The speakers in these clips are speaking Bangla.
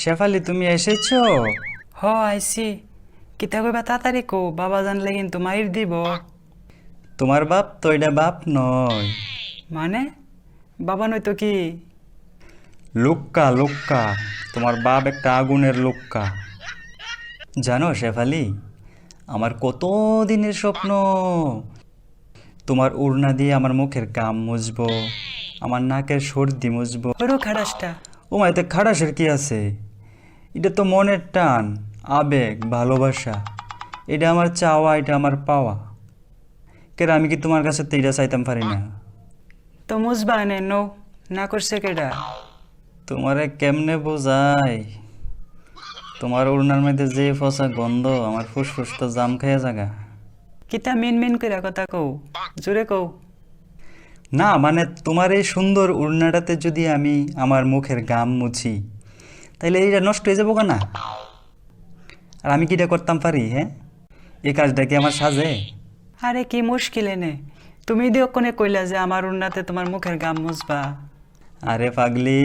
শেফালি তুমি এসেছ? হ আইসি কিতা কইবা তাড়াতাড়ি কো বাবা জানলে কিন্তু মাইর দিব। তোমার বাপ তো এটা বাপ নয়। মানে? বাবা নয় তো কি? লোক্কা লোক্কা তোমার বাপ একটা আগুনের লোক্কা। জানো শেফালি আমার কত দিনের স্বপ্ন। তোমার উড়না দিয়ে আমার মুখের কাম মুছবো আমার নাকের সর্দি মুছবো। হরু খাড়াসটা ও মাইতে খাড়াসের কি আছে? এটা তো মনের টান আবেগ ভালোবাসা। এটা আমার চাওয়া এটা আমার পাওয়া। কেন আমি কি তোমার কাছে তো এটা চাইতাম পারি না? তো মুজবা নে নো না করছে কেডা? তোমারে কেমনে বোঝাই? তোমার উড়নার মধ্যে যে ফসা গন্ধ আমার ফুসফুস তো জাম খাইয়া জাগা। কিতা মিন মিন কইরা কথা কও? জোরে কও। না মানে তোমার এই সুন্দর উড়নাটাতে যদি আমি আমার মুখের গাম মুছি তাইলে এইটা নষ্ট হয়ে যাব না আর আমি কি এটা করতাম পারি হ্যাঁ? এই কাজটা কি আমার সাজে? আরে কি মুশকিল এনে। তুমি দিও কোনে কইলা যে আমার উন্নাতে তোমার মুখের গাম মুছবা। আরে পাগলি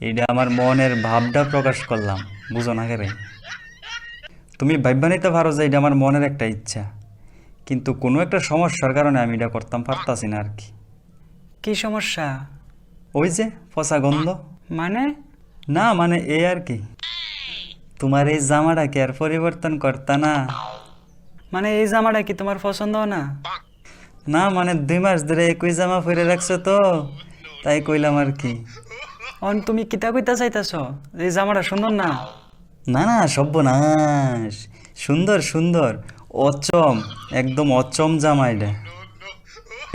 এটা আমার মনের ভাবটা প্রকাশ করলাম বুঝো না কেরে? তুমি ভাববা নিতে পারো যে এটা আমার মনের একটা ইচ্ছা কিন্তু কোনো একটা সমস্যার কারণে আমি এটা করতাম পারতাছি না আর কি। কি সমস্যা? ওই যে ফসা গন্ধ। মানে? না মানে এই আর কি। তোমার এই জামাটা কি আর পরিবর্তন করতা না? মানে এই জামাটা কি তোমার পছন্দ না? না মানে দুই মাস ধরে একই জামা পরে রাখছো তো তাই কইলাম আর কি। অন তুমি কিতা কইতা চাইতাছ? এই জামাটা সুন্দর না? না না সর্বনাশ। সুন্দর সুন্দর অচম একদম অচম জামা এটা।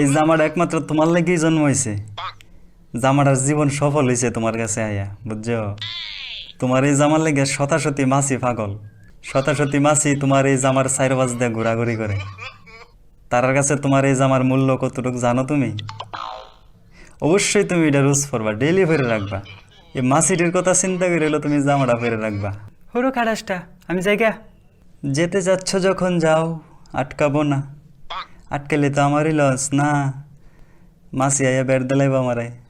এই জামাটা একমাত্র তোমার লেগেই জন্ম হয়েছে জামাটার জীবন সফল হয়েছে তোমার কাছে আয়া বুঝছ? তোমার এই জামার লেগে শতাশতি মাছি পাগল। শতাশতি মাছি তোমার এই জামার চাইর বাজ দিয়ে ঘোরাঘুরি করে। তার কাছে তোমার এই জামার মূল্য কতটুকু জানো তুমি? অবশ্যই তুমি এটা রোজ করবা ডেইলি ফেরে রাখবা। এই মাছিটির কথা চিন্তা করে তুমি জামাটা ফেরে রাখবা। হরু খাড়াসটা আমি জায়গা যেতে যাচ্ছ যখন যাও আটকাবো না। আটকালে তো আমারই লস না। মাসি আইয়া বেড় দিলাইবা আমারে।